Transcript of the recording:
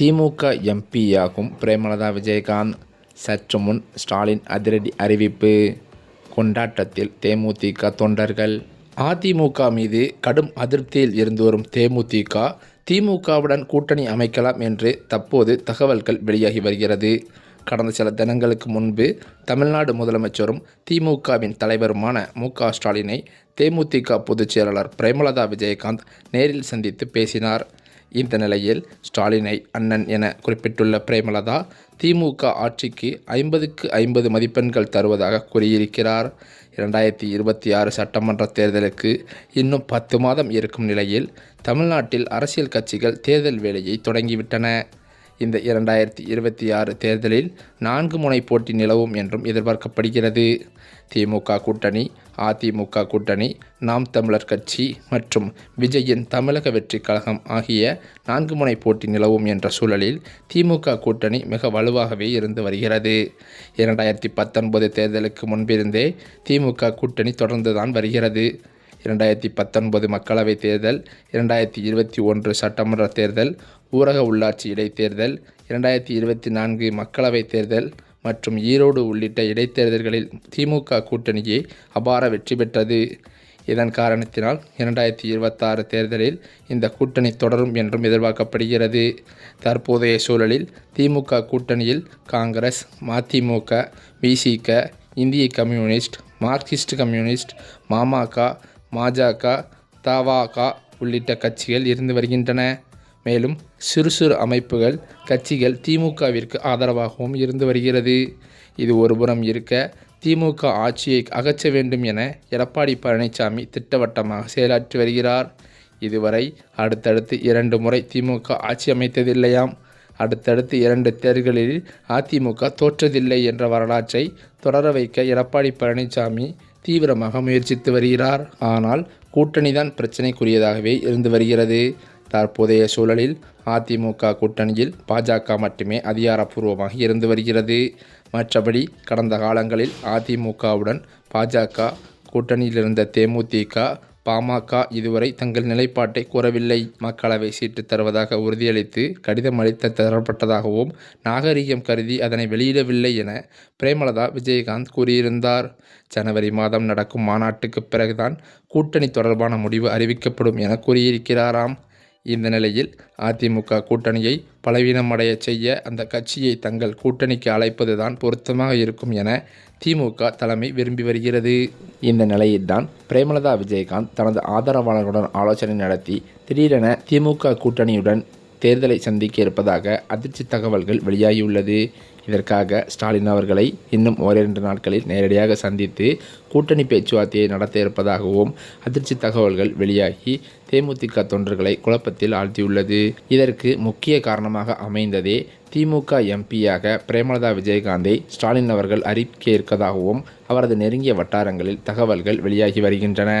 திமுக எம்பியாகும் பிரேமலதா விஜயகாந்த். சற்று முன் ஸ்டாலின் அதிரடி அறிவிப்பு. கொண்டாட்டத்தில் தேமுதிக தொண்டர்கள். அதிமுக மீது கடும் அதிருப்தியில் இருந்து வரும் தேமுதிக திமுகவுடன் கூட்டணி அமைக்கலாம் என்று தற்போது தகவல்கள் வெளியாகி வருகிறது. கடந்த சில தினங்களுக்கு முன்பு தமிழ்நாடு முதலமைச்சரும் திமுகவின் தலைவருமான மு க ஸ்டாலினை தேமுதிக பொதுச் செயலாளர் பிரேமலதா விஜயகாந்த் நேரில் சந்தித்து பேசினார். இந்த நிலையில் ஸ்டாலினை அண்ணன் என குறிப்பிட்டுள்ள பிரேமலதா திமுக ஆட்சிக்கு ஐம்பதுக்கு ஐம்பது மதிப்பெண்கள் தருவதாக கூறியிருக்கிறார். இரண்டாயிரத்தி இருபத்தி ஆறு சட்டமன்ற தேர்தலுக்கு இன்னும் பத்து மாதம் இருக்கும் நிலையில் தமிழ்நாட்டில் அரசியல் கட்சிகள் தேர்தல் வேலையை தொடங்கிவிட்டன. இந்த இரண்டாயிரத்தி இருபத்தி ஆறு தேர்தலில் நான்கு முனை போட்டி நிலவும் என்றும் எதிர்பார்க்கப்படுகிறது. திமுக கூட்டணி அதிமுக கூட்டணி நாம் தமிழர் கட்சி மற்றும் விஜயின் தமிழக வெற்றி கழகம் ஆகிய நான்கு முனை போட்டி நிலவும் என்ற சூழலில் திமுக கூட்டணி மிக வலுவாகவே இருந்து வருகிறது. இரண்டாயிரத்தி பத்தொன்பது தேர்தலுக்கு முன்பிருந்தே திமுக கூட்டணி தொடர்ந்துதான் வருகிறது. இரண்டாயிரத்தி பத்தொன்பது மக்களவைத் தேர்தல் இரண்டாயிரத்தி இருபத்தி ஒன்று சட்டமன்ற தேர்தல் ஊரக உள்ளாட்சி இடைத்தேர்தல் இரண்டாயிரத்தி இருபத்தி நான்கு மக்களவைத் தேர்தல் மற்றும் ஈரோடு உள்ளிட்ட இடைத்தேர்தல்களில் திமுக கூட்டணியே அபார வெற்றி பெற்றது. இதன் காரணத்தினால் இரண்டாயிரத்தி இருபத்தாறு தேர்தலில் இந்த கூட்டணி தொடரும் என்றும் எதிர்பார்க்கப்படுகிறது. தற்போதைய சூழலில் திமுக கூட்டணியில் காங்கிரஸ் மதிமுக விசிக இந்திய கம்யூனிஸ்ட் மார்க்சிஸ்ட் கம்யூனிஸ்ட் மாமக பாஜக தவாக உள்ளிட்ட கட்சிகள் இருந்து வருகின்றன. மேலும் சிறு சிறு அமைப்புகள் கட்சிகள் திமுகவிற்கு ஆதரவாகவும் இருந்து வருகிறது. இது ஒருபுறம் இருக்க திமுக ஆட்சியை அகற்ற வேண்டும் என எடப்பாடி பழனிசாமி திட்டவட்டமாக செயலாற்றி வருகிறார். இதுவரை அடுத்தடுத்து இரண்டு முறை திமுக ஆட்சி அமைத்ததில்லையாம். அடுத்தடுத்து இரண்டு தேர்தலில் அதிமுக தோற்றதில்லை என்ற வரலாற்றை தொடர வைக்க எடப்பாடி பழனிசாமி தீவிரமாக முயற்சித்து வருகிறார். ஆனால் கூட்டணிதான் பிரச்சனைக்குரியதாகவே இருந்து வருகிறது. தற்போதைய சூழலில் அதிமுக கூட்டணியில் பாஜக மட்டுமே அதிகாரப்பூர்வமாக இருந்து வருகிறது. மற்றபடி கடந்த காலங்களில் அதிமுகவுடன் பாஜக கூட்டணியில் இருந்த தேமுதிக பாமக இதுவரை தங்கள் நிலைப்பாட்டை கூறவில்லை. மக்களவை சீட்டு தருவதாக உறுதியளித்து கடிதம் அளித்த தரப்பட்டதாகவும் நாகரிகம் கருதி அதனை வெளியிடவில்லை என பிரேமலதா விஜயகாந்த் கூறியிருந்தார். ஜனவரி மாதம் நடக்கும் மாநாட்டுக்கு பிறகுதான் கூட்டணி தொடர்பான முடிவு அறிவிக்கப்படும் என கூறியிருக்கிறாராம். இந்த நிலையில் அதிமுக கூட்டணியை பலவீனமடைய செய்ய அந்த கட்சியை தங்கள் கூட்டணிக்கு அழைப்பதுதான் பொருத்தமாக இருக்கும் என திமுக தலைமை விரும்பி வருகிறது. இந்த நிலையில்தான் பிரேமலதா விஜயகாந்த் தனது ஆதரவாளர்களுடன் ஆலோசனை நடத்தி திடீரென திமுக கூட்டணியுடன் தேர்தலை சந்திக்க இருப்பதாக அதிர்ச்சி தகவல்கள் வெளியாகியுள்ளது. இதற்காக ஸ்டாலின் அவர்களை இன்னும் ஓரிரண்டு நாட்களில் நேரடியாக சந்தித்து கூட்டணி பேச்சுவார்த்தையை நடத்த இருப்பதாகவும் அதிர்ச்சி தகவல்கள் வெளியாகி தேமுதிக தொண்டர்களை குழப்பத்தில் ஆழ்த்தியுள்ளது. இதற்கு முக்கிய காரணமாக அமைந்ததே திமுக எம்பியாக பிரேமலதா விஜயகாந்தை ஸ்டாலின் அவர்கள் அறிவிக்க இருக்கதாகவும் அவரது நெருங்கிய வட்டாரங்களில் தகவல்கள் வெளியாகி வருகின்றன.